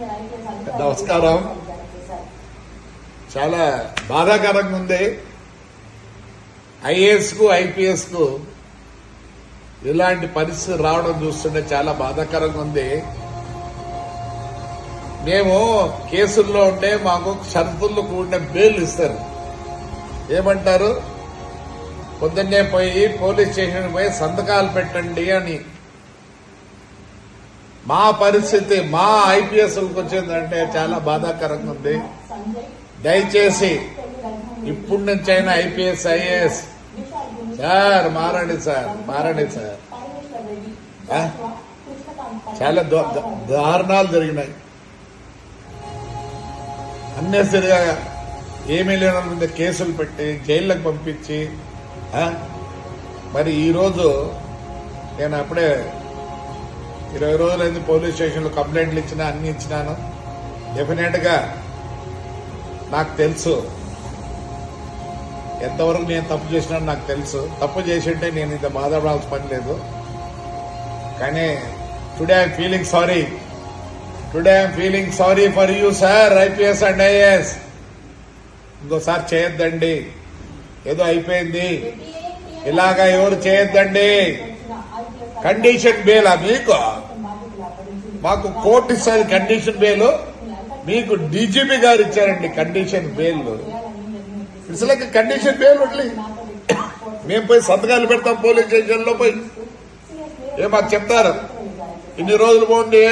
నమస్కారం. చాలా బాధాకరంగా ఉంది. ఐఏఎస్కు ఐపీఎస్కు ఇలాంటి పరిస్థితి రావడం చూస్తుంటే చాలా బాధాకరంగా ఉంది. మేము కేసుల్లో ఉంటే మాకు షరతుల్లో కూడిన బెయిల్ ఇస్తారు. ఏమంటారు? పొద్దున్నే పోయి పోలీస్ స్టేషన్ పోయి సంతకాలు పెట్టండి అని మా పరిస్థితి మా ఐపీఎస్ వచ్చిందంటే చాలా బాధాకరంగా ఉంది. దయచేసి ఇప్పుడు నుంచైనా అయినా ఐపీఎస్ ఐఏఎస్. సార్ మారండి సార్ మారండి సార్. చాలా దారుణాలు జరిగినాయి. అన్నెసరిగా ఏమీ లేని మీద కేసులు పెట్టి జైళ్ళకు పంపించి మరి ఈరోజు నేను అప్పుడే ఇరవై రోజులైంది పోలీస్ స్టేషన్లో కంప్లైంట్లు ఇచ్చినా అన్ని ఇచ్చినాను. డెఫినెట్గా నాకు తెలుసు. ఎంతవరకు నేను తప్పు చేసినా నాకు తెలుసు. తప్పు చేసింటే నేను ఇంత బాధపడాల్సిన పని లేదు. కానీ today I'm feeling sorry today I'm feeling sorry for you sir IPS and IAS ఇంకోసారి చేయొద్దండి. ఏదో అయిపోయింది. ఇలాగా ఎవరు చేయొద్దండి. కండిషన్ బేలా మీకు? మాకు కోర్టు ఇస్తారు కండిషన్ బెయిల్ మీకు డీజీపీ గారు ఇచ్చారండి condition bail it's like condition bail వడ్లీ మేము పోయి సంతకాలు పెడతాం పోలీస్ స్టేషన్లో పోయి. ఏ మాకు చెప్తారు? ఇన్ని రోజులు పోండి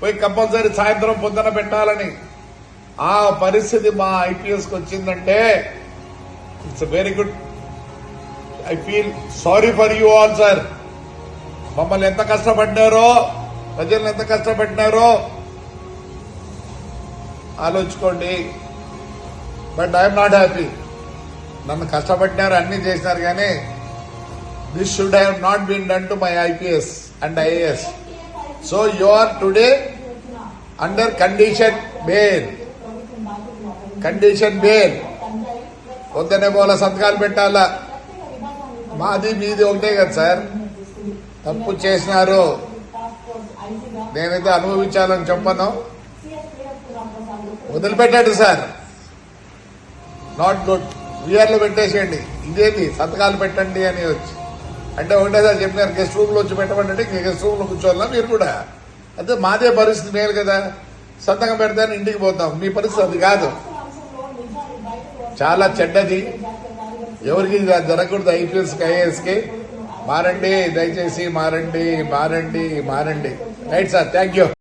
పోయి కంపల్సరీ సాయంత్రం పొద్దున పెట్టాలని. ఆ పరిస్థితి మా ఐపీఎస్కి వచ్చిందంటే it's very good I feel sorry for you all sir మమ్మల్ని ఎంత కష్టపడ్డారో ప్రజలు ఎంత కష్టపెట్టినారో ఆలోచుకోండి బట్ ఐఎమ్ నాట్ హ్యాపీ నన్ను కష్టపడినారు అన్ని చేసినారు కానీ this should have not been done to my IPS and IAS so you are today under condition bail condition bail పొద్దునే పోల సంతకాలు పెట్టాలా? మాది మీది ఒకటే కదా సార్. తప్పు చేసినారు. నేనైతే అనుభవించాలని చెప్పను. వదిలిపెట్టండి సార్. Not good. విఆర్లో పెట్టేసేయండి. ఇదేంటి సంతకాలు పెట్టండి అని వచ్చి. అంటే ఒకటేసారి చెప్పినారు గెస్ట్ రూమ్లో వచ్చి పెట్టమంటే గెస్ట్ రూమ్లో కూర్చోవాలా మీరు కూడా? అయితే మాదే పరిస్థితి మేలు కదా. సంతకం పెడతాను ఇంటికి పోతాం. మీ పరిస్థితి అది కాదు. చాలా చెడ్డది. ఎవరికి జరగకూడదు ఐపీఎస్ ఐఏఎస్కి మారండి దయచేసి మారండి మారండి మారండి. Right sir thank you